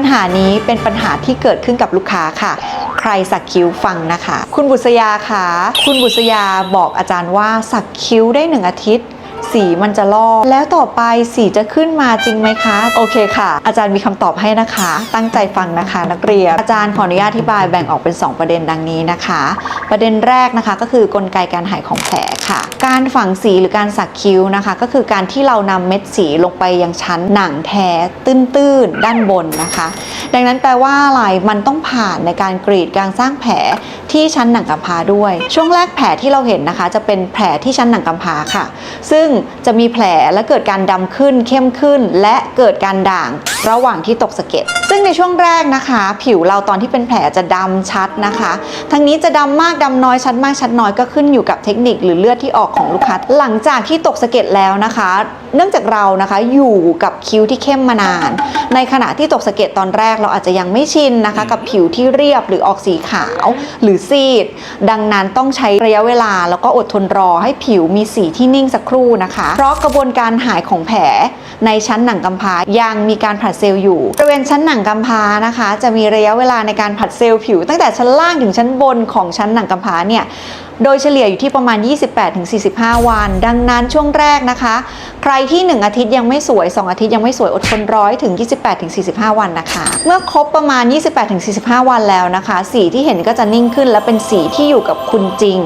ญหานี้เป็นปัญหาที่เกิดขึ้นกับลูกค้าค่ะ ใครสักคิ้วฟังนะคะ คุณบุษยาคะคุณบุษยาบอกอาจารย์ว่าสักคิ้วได้หนึ่งอาทิตย์ สีมันจะลอกแล้วต่อไปสีจะขึ้นมาจริงไหมคะ โอเคค่ะ อาจารย์มีคำตอบให้นะคะ ตั้งใจฟังนะคะ นักเรียนอาจารย์ขออนุญาตอธิบายแบ่งออกเป็น 2 ประเด็นดังนี้นะคะ ประเด็นแรกนะคะก็คือกลไกการหายของแผลค่ะ การฝังสีหรือการสักคิ้วนะคะ ก็คือการที่เรานำเม็ดสีลงไปยังชั้นหนังแท้ตื้นๆด้านบนนะคะ ดังนั้นแปลว่าอะไรมันต้องผ่านในการกรีดการสร้างแผล ที่ชั้นหนังกำพร้าด้วย ช่วงแรกแผลที่เราเห็นนะคะ จะเป็นแผลที่ชั้นหนังกำพร้าค่ะ ซึ่งจะมีแผลและเกิดการดำขึ้นเข้มขึ้น และเกิดการด่างระหว่างที่ตกสะเก็ดซึ่งในช่วงแรกนะคะ ผิวเราตอนที่เป็นแผลจะดำชัดนะคะ ทั้งนี้จะดำมากดำน้อยชัดมากชัดน้อยก็ขึ้นอยู่กับเทคนิคหรือเลือดที่ออกของลูกค้าหลังจากที่ตกสะเก็ดแล้วนะคะ เนื่องจากเรานะคะอยู่กับคิ้วที่เข้มมานาน ในขณะที่ตกสะเก็ดตอนแรกเราอาจจะยังไม่ชินนะคะ กับผิวที่เรียบหรือออกสีขาว หรือซีด ดังนั้นต้องใช้ระยะเวลาแล้วก็อดทนรอให้ผิวมีสีที่นิ่งสักครู่นะคะ เพราะกระบวนการหายของแผลในชั้นหนังกำพร้ายังมีการผัดเซลล์อยู่บริเวณชั้นหนังกำพร้านะคะ จะมีระยะเวลาในการผัดเซลล์ผิว ตั้งแต่ชั้นล่างถึงชั้นบนของชั้นหนังกำพร้าเนี่ยโดยเฉลี่ยอยู่ที่ประมาณ 28-45 วัน ดังนั้นช่วงแรกนะคะ ใครที่ 1 อาทิตย์ยังไม่สวย 2 อาทิตย์ยังไม่สวยอดทนร้อยถึง 28-45 วันนะคะ เมื่อครบประมาณ 28-45 วันแล้วนะคะ สีที่เห็นก็จะนิ่งขึ้นและเป็นสีที่อยู่กับคุณจริง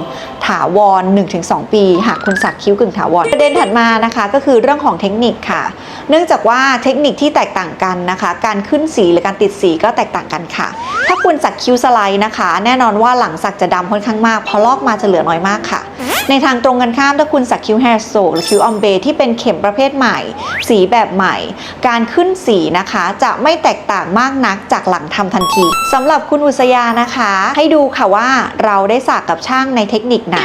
ถาวร 1-2 ปี หากคุณสักคิ้วกึ่งถาวรประเด็นถัดมานะคะก็คือเรื่องของเทคนิคค่ะ เนื่องจากว่าเทคนิคที่แตกต่างกันนะคะ การขึ้นสีหรือการติดสีก็แตกต่างกันค่ะ ถ้าคุณสักคิ้วสไลด์นะคะ แน่นอนว่าหลังสักจะดำค่อนข้างมากพอลอกมาจะเหลือน้อยมากค่ะ ในทางตรงกันข้ามถ้าคุณสักคิ้วแฮร์โซหรือคิ้วออมเบที่เป็นเข็มประเภทใหม่ สีแบบใหม่ การขึ้นสีนะคะจะไม่แตกต่างมากนักจากหลังทำทันทีสำหรับคุณอุษยานะคะ ให้ดูค่ะว่าเราได้สักกับช่างในเทคนิคไหน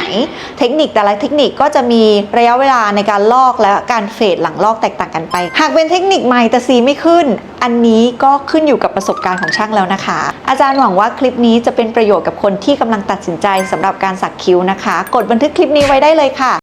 เทคนิคแต่ละเทคนิคก็จะมีระยะเวลาในการลอกและการเฟดหลังลอกแตกต่างกันไป หากเป็นเทคนิคใหม่แต่สีไม่ขึ้น อันนี้ก็ขึ้นอยู่กับประสบการณ์ของช่างแล้วนะคะ อาจารย์หวังว่าคลิปนี้จะเป็นประโยชน์กับคนที่กำลังตัดสินใจสำหรับการสักคิ้วนะคะ กดบันทึกคลิปปนี้ไว้ได้เลยค่ะ